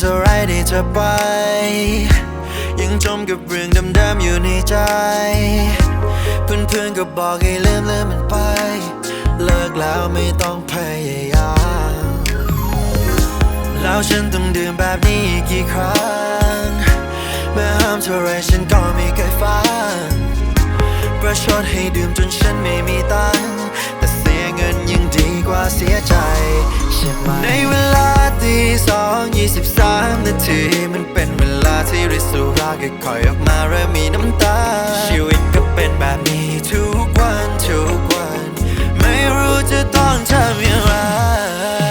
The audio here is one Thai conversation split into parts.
เท่าไรที่จะไป ยังจมกับเรื่องเดิมๆอยู่ในใจ เพื่อนๆก็บอกให้ลืมลืมมันไป เลิกแล้วไม่ต้องพยายามแล้วฉันต้องดื่มแบบนี้อีกกี่ครั้งเมื่อห้ามเท่าไรฉันก็ไม่เคยฟังประชดให้ดื่มจนฉันไม่มีตังค์แต่เสียเงินยังดีกว่าเสียใจใช่ไหมในเวลาตีส ริสุราค่อยออกมาเริ่มมีน้ำตา ชีวิตก็เป็นแบบนี้ทุกวันทุกวัน ไม่รู้จะต้องทำอย่างไร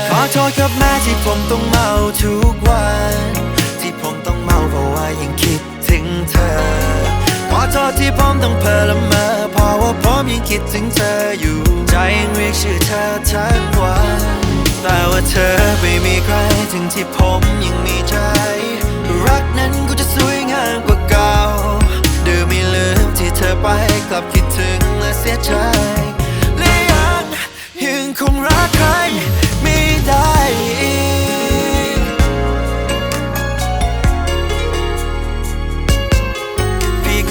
ขอโทษครับแม่ที่ผมต้องเมาทุกวัน ที่ผมต้องเมาเพราะว่ายังคิดถึงเธอ ขอโทษที่ผมต้องเพ้อละเมอเพราะว่าผมยังคิดถึงเธออยู่ใจยังเรียกชื่อเธอทั้งวันแต่ว่าเธอไม่มีใครถึงที่ผมยังมีใจ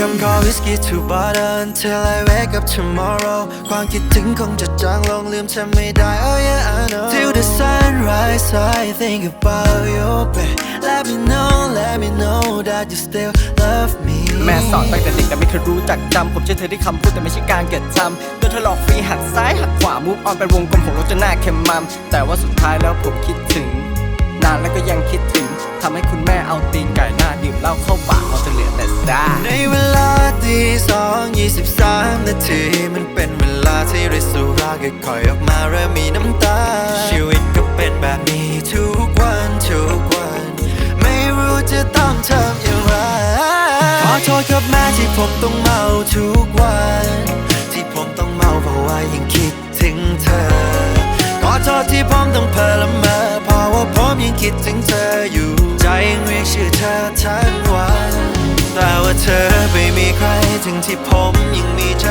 Become call whiskey to bottle until I wake up tomorrow ความคิดถึงคงจะจางลงลืมเธอไม่ได้ Oh yeah I know Till the sunrise I think about you babe Let me know let me know that you still love me แม่สอนตั้งแต่เด็กแต่ไม่เคยรู้จักจำผมเชื่อเธอที่คำพูดแต่ไม่ใช่การเกระทำโดนเธอหลอกฟรีหักซ้ายหักขวามุฟออนเป็นวงกลมผมรถจะหน้าเข็มมัมแต่ว่าสุดท้ายแล้วผมคิดถึง นานแล้วก็ยังคิดถึงทำให้คุณแม่เอาตีนไก่หน้าดื่มเหล้าเข้าไปากเอาจะเหลือแต่ซาในเวลาตีสองยี่สิบสามนาที มันเป็นเวลาที่ริสุราค่อยๆออกมาเริ่มมีน้ำตา ชีวิตก็เป็นแบบนี้ทุกวันทุกวัน ไม่รู้จะต้องทำอย่างไร ขอโทษครับแม่ที่ผมต้องเมาทุกวัน ที่ผมต้องเมาเพราะว่ายังคิดถึงเธอ ขอโทษที่ผมต้องเพ้อละเมอเพราะว่าผมยังคิดถึงเธออยู่ ใจยังเรียกชื่อเธอทั้งวันแต่ว่า เธอไม่มีใครถึงที่ผมยังมีใจ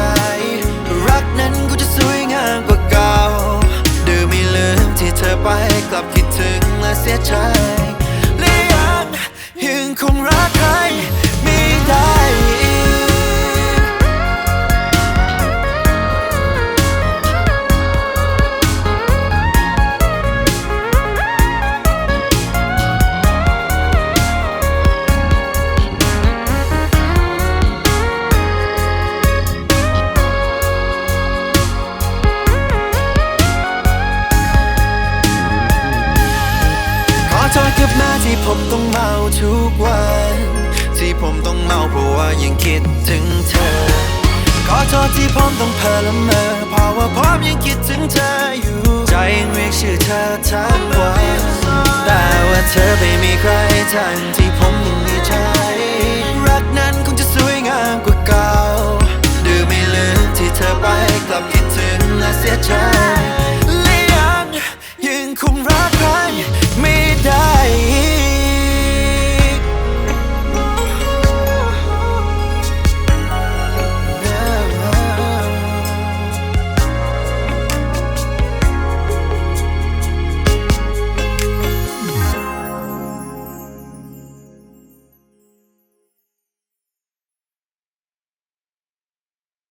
รักนั้นก็จะสวยงามกว่าเก่าดืมไม่ลืมที่เธอไปกลับคิดถึงและเสียใจและยังยังคงรักใคร ขอโทษกับแม่ที่ผมต้องเมาทุกวัน ที่ผมต้องเมาเพราะว่ายังคิดถึงเธอ ขอโทษที่ผมต้องเพ้อละเมอเพราะว่าผมยังคิดถึงเธออยู่ ใจยังเรียกชื่อเธอทั้งวันแต่ว่าเธอไม่มีใครทันที่ผมยัง